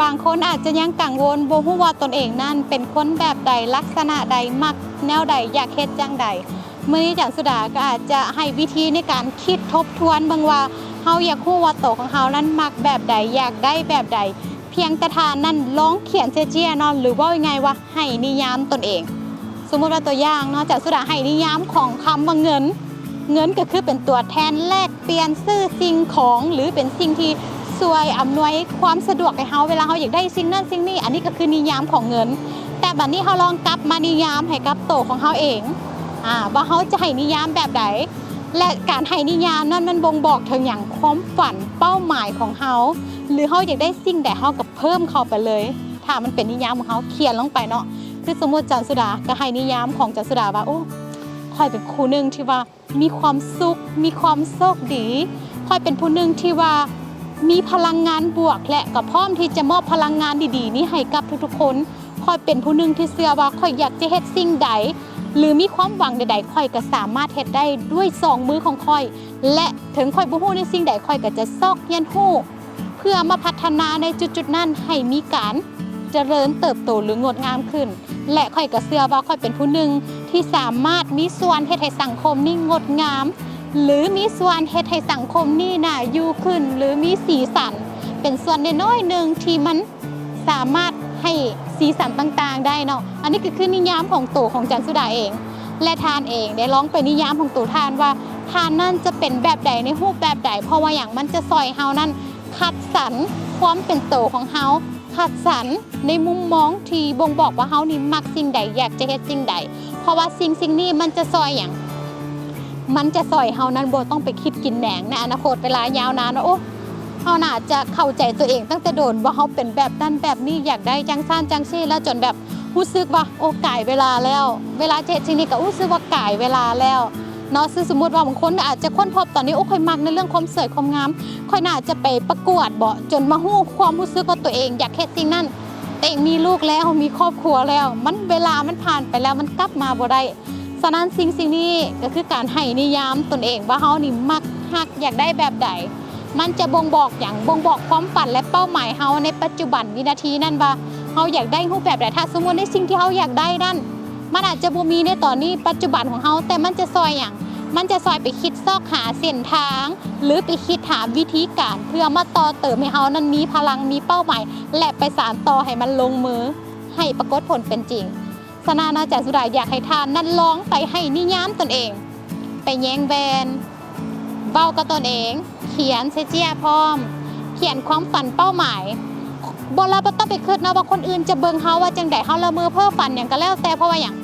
บางคนอาจจะยังกังวลบ่ฮู้ว่าตนเองนั่นเป็นคนแบบใดลักษณะใดมักแนวใดอยากเฮ็ดจังใดมื้อนี้จันสุดาก็อาจจะให้วิธีในการคิดทบทวนบิ่งว่าเฮาอยากฮู้ว่าโตวของเฮานั้นมักแบบใดอยากได้แบบใด เพียงแต่ทานนั่นลองเขียนเจียๆเนาะหรือว่ายังไงว่าให้นิยามตนเอง สมมุติว่าตัวอย่างเนาะจากสุดาให้นิยามของคำว่าเงิน เงินก็คือเป็นตัวแทนแลกเปลี่ยนซื้อสิ่งของหรือเป็นสิ่งที่ ช่วยอำนวยความสะดวกให้เฮาเวลาเฮาอยากได้สิ่งนั้นสิ่งนี้ อันนี้ก็คือนิยามของเงิน แต่บัดนี้เฮาลองกลับมานิยามให้กับโตของเฮาเองอ่าว่าเฮาจะให้นิยามแบบใดและการให้นิยามนั้นมันบ่งบอกถึงอย่างความฝันเป้าหมายของเฮาหรือเฮาอยากได้สิ่งใดเฮาก็เพิ่มเข้าไปเลย ถ้ามันเป็นนิยามของเฮาเขียนลงไปเนาะคือสมมติจันสุดาก็ให้นิยามของจันสุดาว่าโอ้คอยเป็นครูหนึ่งที่ว่ามีความสุขมีความโชคดีคอยเป็นผู้หนึ่งที่ว่า มีพลังงานบวก และก็พร้อมที่จะมอบพลังงานดีๆ นี้ให้กับทุกๆคนคอยเป็นผู้หนึ่งที่เชื่อว่าคอยอยากจะเฮ็ดสิ่งใด หรือมีความหวังใดๆคอยก็สามารถเฮ็ดได้ด้วยสองมือของคอย และถึงคอยบ่ฮู้ในสิ่งใดคอยก็จะซอกเรียนฮู้เพื่อมาพัฒนาในจุดๆนั้นให้มีการเจริญเติบโตหรืองดงามขึ้น และคอยก็เชื่อว่าคอยเป็นผู้หนึ่งที่สามารถมีส่วนเฮ็ดให้สังคมนี่งดงาม หรือมีส่วนเฮ็ดให้สังคมนี่น่าอยู่ขึ้น หรือมีสีสัน เป็นส่วนน้อยๆหนึ่งที่มันสามารถให้สีสันต่างๆ ได้เนาะอันนี้ก็คือนิยามของตัวของจันสุดาเอง และทานเองได้ร้องไปนิยามของตัวทานว่าทานนั่นจะเป็นแบบใดในรูปแบบใดเพราะว่าอย่างมันจะซอยเฮานั่นคัดสรรความเป็นโตวของเฮาคัดสรรในมุมมองที่บ่งบอกว่าเฮานี่มักสิ่งใดอยากจะเฮ็ดสิ่งใด เพราะว่าสิ่งสิ่งนี้มันจะซอยอย่าง มันจะซอยเฮานั้นบ่ต้องไปคิดกินแหนงในอนาคตเวลายาวนานว่าโอ้เฮาน่าจะเข้าใจตัวเองตั้งแต่โดนว่าเฮาเป็นแบบนั้นแบบนี้อยากได้จังซ่านจังซี่แล้วจนแบบรู้สึกว่าโอ้ก่ายเวลาแล้ว เวลาเจ็ดสิ่งนี้ก็รู้สึกว่าก่ายเวลาแล้วเนาะซึ่งสมมติว่าบางคนอาจจะค้นพบตอนนี้โอ้ค่อยมักในเรื่องความสวยความงามค่อยน่าจะไปประกวดบ่จนมาฮู้ความรู้สึกว่าตัวเอง อยากเฮ็ดสิ่งนั้นแต่เองมีลูกแล้วมีครอบครัวแล้ว มันเวลามันผ่านไปแล้วมันกลับมาบ่ได้ ฉะนั้นสิ่งสิ่งนี้ก็คือการให้นิยามตนเองว่าเฮานี่มักฮักอยากได้แบบใด มันจะบ่งบอกอย่างบ่งบอกความฝันและเป้าหมายเฮาในปัจจุบันวินาทีนั่นว่าเฮาอยากได้รูปแบบใดถ้าสมมติในสิ่งที่เฮาอยากได้นั่น มันอาจจะบ่มีในตอนนี้ปัจจุบันของเฮาแต่มันจะซอยอย่างมันจะซอยไปคิดซอกหาเส้นทาง หรือไปคิดหาวิธีการ เพื่อมาต่อเติมให้เฮานั้นมีพลังมีเป้าหมาย และไปสานต่อให้มันลงมือ ให้ปรากฏผลเป็นจริง สนานาจาสุดาอยากให้ทานนั้นลองไปให้นิยามตนเอง ไปแย้งแบนเบ้ากับตนเอง เขียนเซเจียพร้อม เขียนความฝันเป้าหมายบนเราบต้องไปคิดนะว่าคนอื่นจะเบิ่งเฮาว่าจังไดเฮาละเมอเพ้อฝันอย่างก็แล้วแต่เพราะว่าอย่าง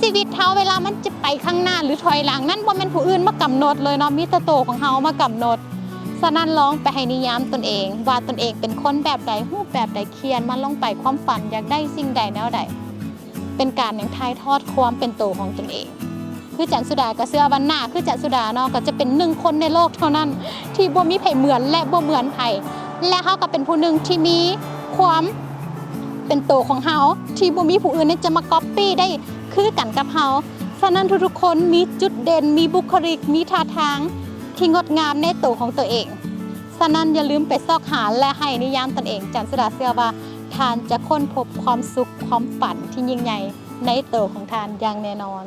ชีวิตเฮาเวลามันจะไปข้างหน้าหรือถอยหลังนั่นบ่แม่นผู้อื่นมากำหนดเลยเนาะมีแต่ตัวของเฮามากำหนดฉะนั้นลองไปให้นิยามตนเอง ว่าตนเองเป็นคนแบบใดรูปแบบใดเขียนมันลงไปความฝันอยากได้สิ่งใดแนวใด เป็นการอย่างทายทอดความเป็นตัวของตนเอง คือจันสุดากับเสื้อวันหน้าคือจันสุดาเนาะก็จะเป็นหนึ่งคนในโลกเท่านั้น ที่บ่มีไผเหมือนและบ่เหมือนไผและเขาก็เป็นผู้หนึ่งที่มีความเป็นตัวของเฮาที่บ่มีผู้อื่นจะมาก๊อปปี้ได้คือกันกับเฮาฉะนั้นทุกๆคนมีจุดเด่น มีบุคลิก มีท่าทางที่งดงามในตัวของตัวเองฉะนั้นอย่าลืมไปซอกหาและให้นิยามตนเอง จันสุดาเชื่อว่า ทานจะค้นพบความสุขความฝันที่ยิ่งใหญ่ในตัวของทานอย่างแน่นอน